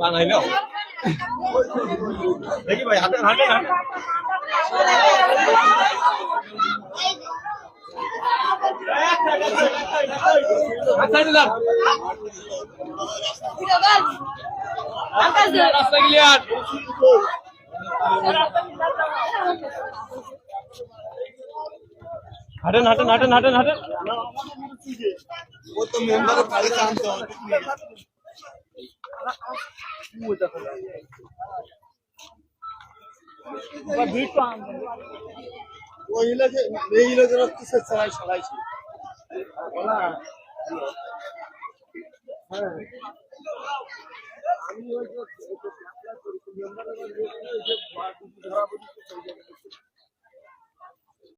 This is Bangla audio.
বাঙাইলো দেখি ভাই হাতে হাতে হাতে আচ্ছা দিলাম হাঁটেন হাঁটেন হাঁটেন হাঁটেন হাঁটেন। ও তো মেম্বারের বাড়িতে আনতে হবে। ওই ইলাকে এই ইলাকে রক্ত সে চালাই চালাইছে আমি ওই যে